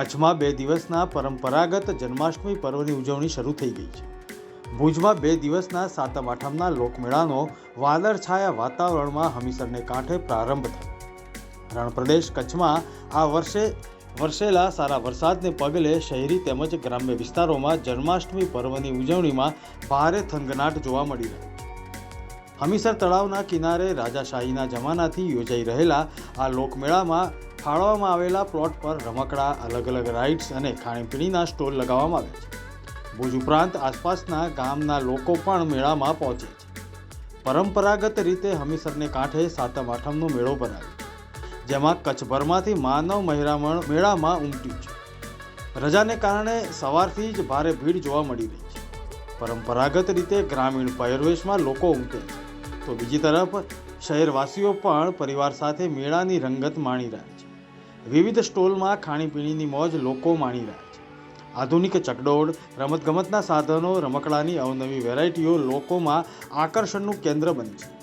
કચ્છમાં બે દિવસના પરંપરાગત જન્માષ્ટમી પર્વની ઉજવણી શરૂ થઈ ગઈ છે. ભુજમાં બે દિવસના સાતમ આઠમના લોકમેળાનો વાદળછાયા વાતાવરણમાં હમીસરને કાંઠે પ્રારંભ થયો. રણપ્રદેશ કચ્છમાં આ વર્ષે વરસેલા સારા વરસાદને પગલે શહેરી તેમજ ગ્રામ્ય વિસ્તારોમાં જન્માષ્ટમી પર્વની ઉજવણીમાં ભારે થંગનાટ જોવા મળી રહ્યો હમીસર તળાવના કિનારે રાજાશાહીના જમાનાથી યોજાઈ રહેલા આ લોકમેળામાં ફાળવવામાં આવેલા પ્લોટ પર રમકડા, અલગ અલગ રાઇડ્સ અને ખાણીપીણીના સ્ટોલ લગાવવામાં આવ્યા છે. ભુજ ઉપરાંત આસપાસના ગામના લોકો પણ મેળામાં પહોંચે છે. પરંપરાગત રીતે હમીસરને કાંઠે સાતમ આઠમનો મેળો બનાવ્યો. જેમાં કચ્છભરમાંથી માનવ મહેરામણ મેળામાં ઉમટ્યું છે. રજાને કારણે સવારથી જ ભારે ભીડ જોવા મળી રહી છે. પરંપરાગત રીતે ગ્રામીણ પહેરવેશમાં લોકો ઉમટે છે. તો બીજી તરફ શહેરવાસીઓ પણ પરિવાર સાથે મેળાની રંગત માણી રહ્યા છે. વિવિધ સ્ટોલમાં ખાણીપીણીની મોજ લોકો માણી રહ્યા છે. આધુનિક ચકડોળ, રમતગમતના સાધનો, રમકડાની અવનવી વેરાયટીઓ લોકોમાં આકર્ષણનું કેન્દ્ર બની છે.